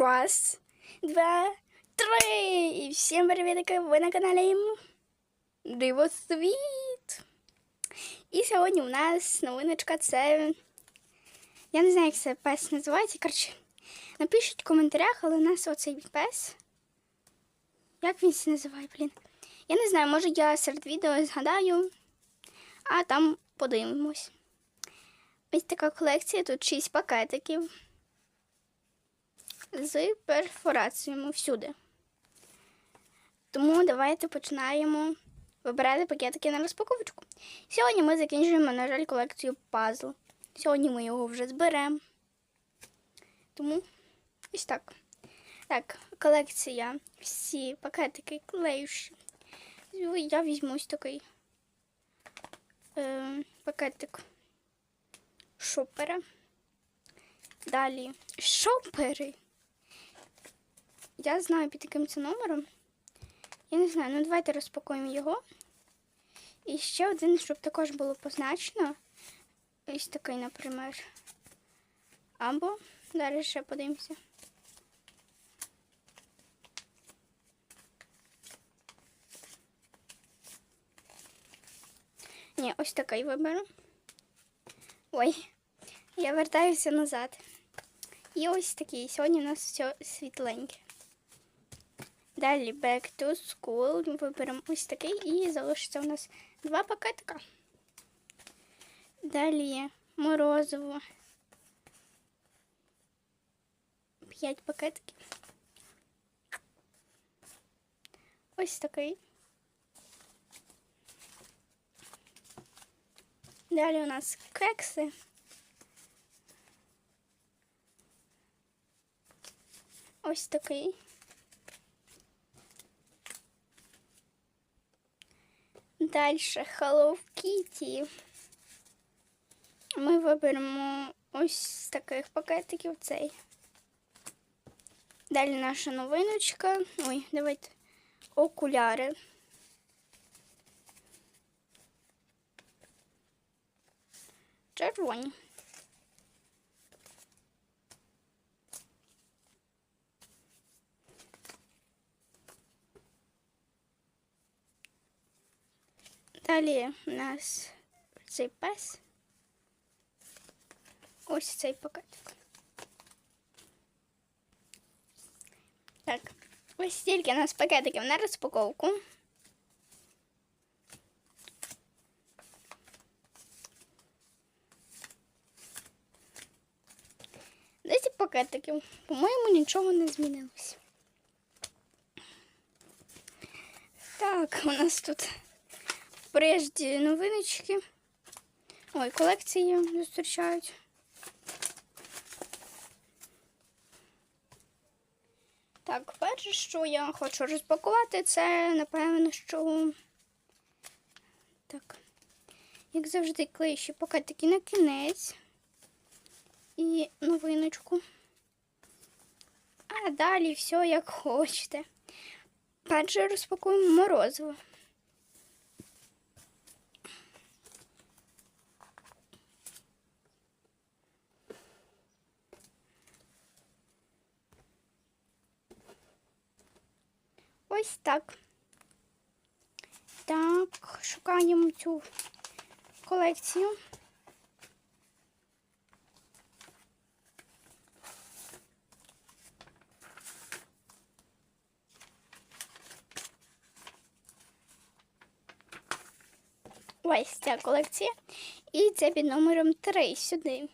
Раз, два, три. І всім привітки, ви на каналі Дивосвіт. І сьогодні у нас новиночка це. Я не знаю, як це пес називається. Коротше, напишіть в коментарях, але у нас оцей пес. Як він це називає, блін? Я не знаю, може я серед відео згадаю, а там подивимось. Ось така колекція, тут 6 пакетиків з перфораціями всюди. Тому давайте починаємо вибирати пакетики на розпаковочку. Сьогодні ми закінчуємо, на жаль, колекцію пазл. Сьогодні ми його вже зберемо. Тому ось так. Так, колекція. Всі пакетики клеющі. Я візьму ось такий е, пакетик шопера. Далі шопери. Я знаю під яким це номером. Я не знаю, ну давайте розпакуємо його. І ще один, щоб також було позначено. Ось такий, наприклад. Або далі ще подивимося. Ні, ось такий виберу. Ой, я вертаюся назад. І ось такий. Сьогодні у нас все світленьке. Далі back to school. Виберемо ось такий і залишиться у нас два пакетика. Далі морозиво. П'ять пакетиків. Ось такий. Далі у нас кекси. Ось такий. Далі Hello Kitty. Ми виберемо ось з таких пакетиків цей. Далі наша новиночка. Ой, давайте окуляри. Червоні. Далі у нас цей пес. Ось цей пакетик. Так, ось стільки у нас пакетиків на розпаковку. Десять пакетиків. По-моєму, нічого не змінилося. Так, у нас тут Прежді новиночки. Ой, колекції зустрічають. Так, перше, що я хочу розпакувати, це, напевно, що. Так. Як завжди, клею ще пакетики на кінець і новиночку. А далі все як хочете. Перше розпакуємо морозиво. Ось так. Так, шукаємо цю колекцію. Ось ця колекція. І це під номером 3 сюди.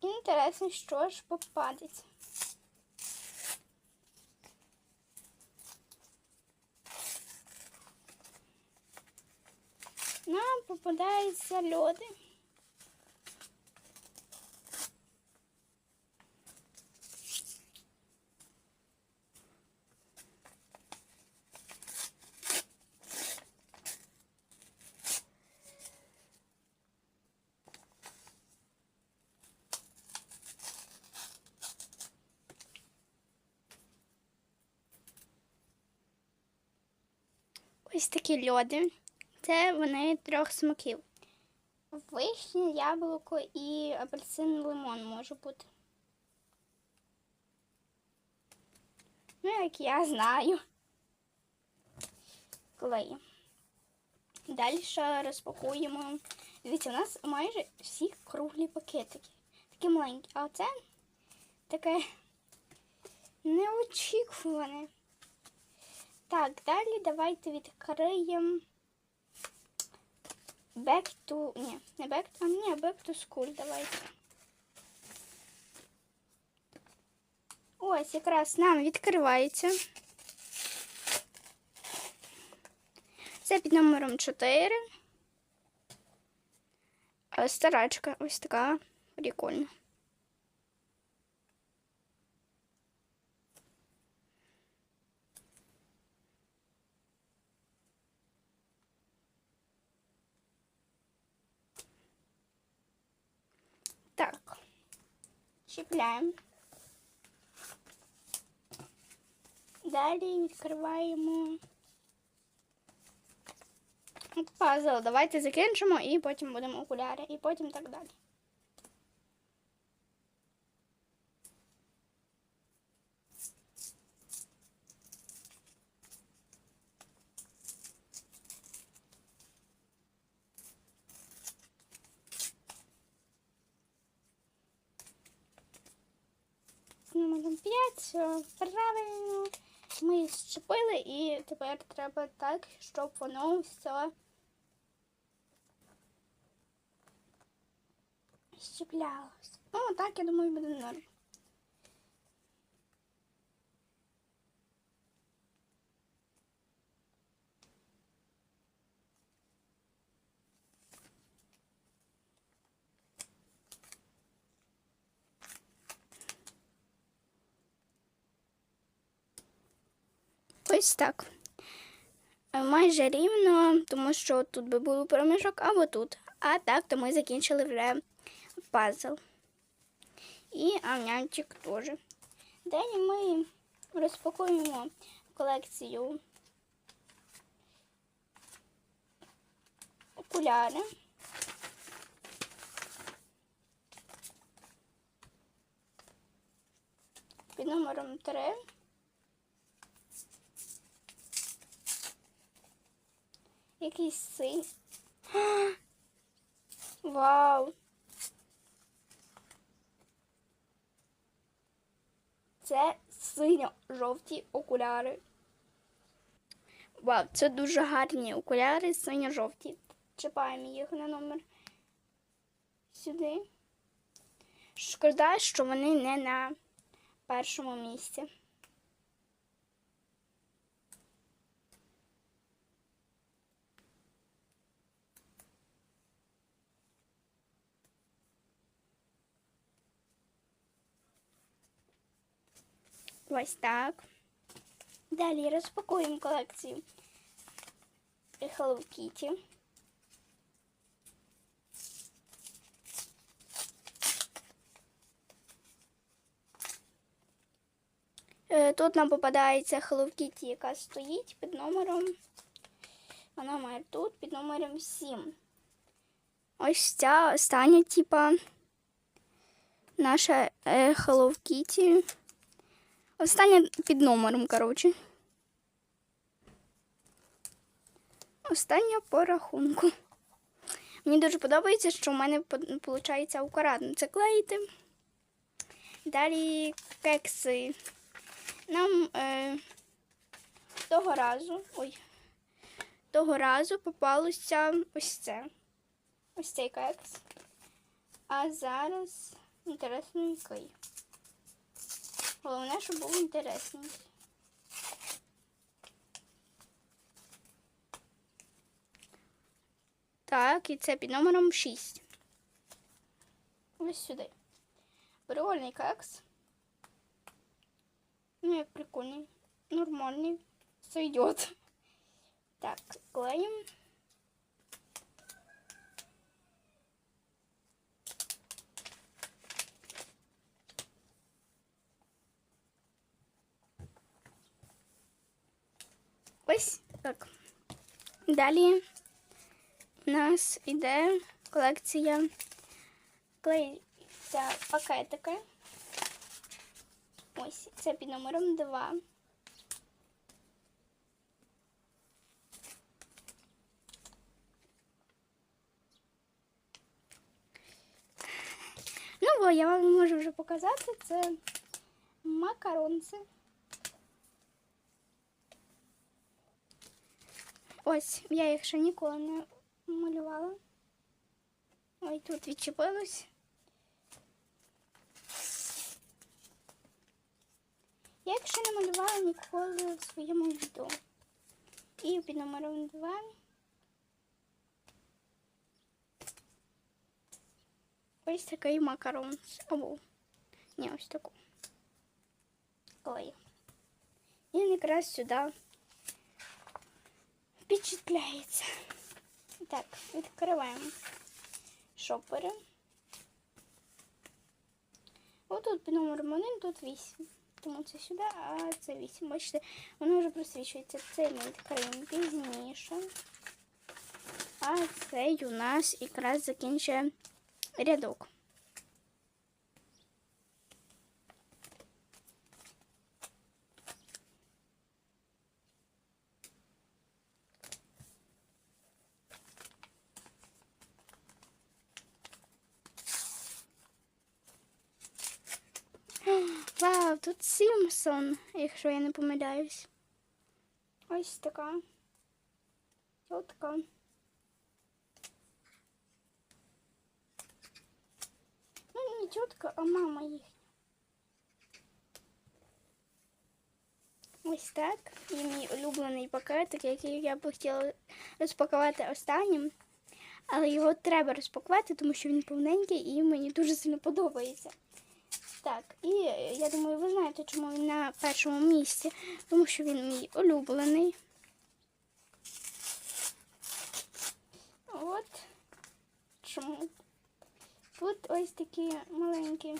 Інтересно, що ж попадеться. Нам попадаються льоди. Ось такі льоди. Це вони трьох смаків. Вишня, яблуко і апельсин лимон може бути. Ну, як я знаю. Клеї. Далі розпакуємо. Дивіться, у нас майже всі круглі пакетики. Такі маленькі. А оце таке неочікуване. Так, далі давайте відкриємо Back to... Ні, не back, а ні, Back to School давайте. Ось якраз нам відкривається. Це під номером 4. Старачка ось така прикольна. Так, чіпляємо. Далі відкриваємо пазл. Давайте закінчимо і потім будемо окуляри, і потім так далі. З номером 5, все правильно. Ми щепили і тепер треба так, щоб воно все щеплялось. Ну, так, я думаю, буде норм. Ось так. Е, Майже рівно, тому що тут би був проміжок або тут. А так, то ми закінчили вже пазл. І амнянчик теж. Далі ми розпакуємо колекцію окуляри. Під номером 3. Якийсь синь. Вау! Це синьо-жовті окуляри. Вау, це дуже гарні окуляри синьо-жовті. Чіпаємо їх на номер сюди. Шкода, що вони не на першому місці. Ось так. Далі розпакуємо колекцію Hello Kitty. Е, Тут нам попадається Hello Kitty, яка стоїть під номером. Вона має тут під номером 7. Ось ця остання, типа, наша е, Hello Kitty. Остання під номером, коротше. Остання по рахунку. Мені дуже подобається, що в мене виходить акуратно це клеїти. Далі кекси. Нам е, того разу, ой, того разу попалося ось це. Ось цей кекс. А зараз інтересний який. Головне, щоб був інтересний. Так, і це під номером 6. Ось сюди. Прикольний кекс. Ну, як прикольний. Нормальний. Сойдет. Так, клеїмо. Ось так. Далі у нас йде колекція клеїться пакетики. Ось це під номером 2. Ну, я вам можу вже показати це макаронці. Ось, я їх ще ніколи не малювала. Ой, тут відчепилось. Я їх ще не малювала ніколи в своєму відео. І під номером 2. Ось такий макарон. Або, ні, ось таку. Клею. І якраз сюди впечатляється. Так, відкриваємо шопери. Отут під номером 1, тут 8. Тому це сюди, а це 8. Бачите, воно вже просвічується. Це ми відкриємо пізніше. А цей у нас якраз закінчує рядок. Вау, тут Сімпсон, якщо я не помиляюсь. Ось така. Ось така. Ну, не тітка, а мама їхня. Ось так. І мій улюблений пакетик, який я б хотіла розпакувати останнім. Але його треба розпакувати, тому що він повненький і мені дуже сильно подобається. Так, і я думаю, ви знаєте, чому він на першому місці, тому що він мій улюблений. От чому. Тут ось такі маленькі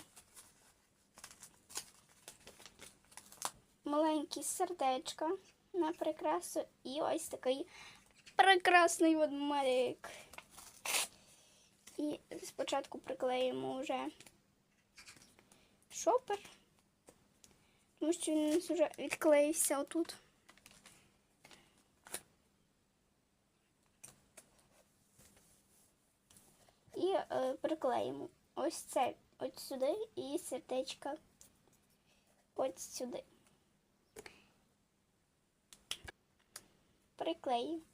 маленькі сердечка на прикрасу і ось такий прекрасний ведмедик. І спочатку приклеїмо вже шопер, тому що він вже відклеївся отут. І е, приклеїмо ось це ось сюди і сердечко ось сюди. Приклеїмо.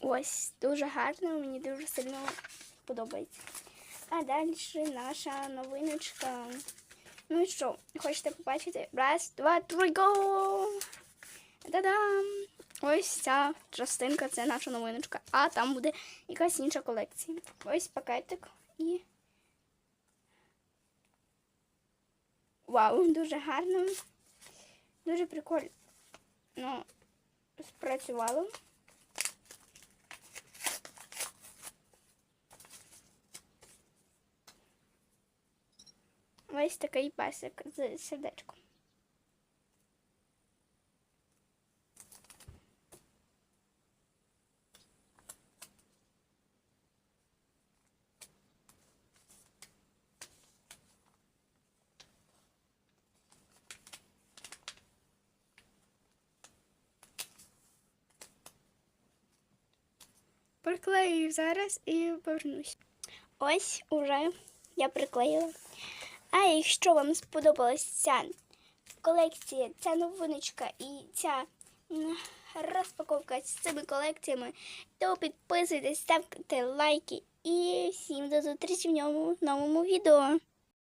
Ось дуже гарно, мені дуже сильно подобається. А далі наша новиночка. Ну і що, хочете побачити? Раз, два, три, го! Та-дам! Ось ця частинка це наша новиночка. А там буде якась інша колекція. Ось пакетик і. Вау, дуже гарно. Дуже прикольно. Ну, спрацювало. Ось такий песик з сердечком. Приклею зараз і повернусь. Ось уже я приклеїла. А якщо вам сподобалась ця колекція, ця новиночка і ця розпаковка з цими колекціями, то підписуйтесь, ставте лайки і всім до зустрічі в новому відео.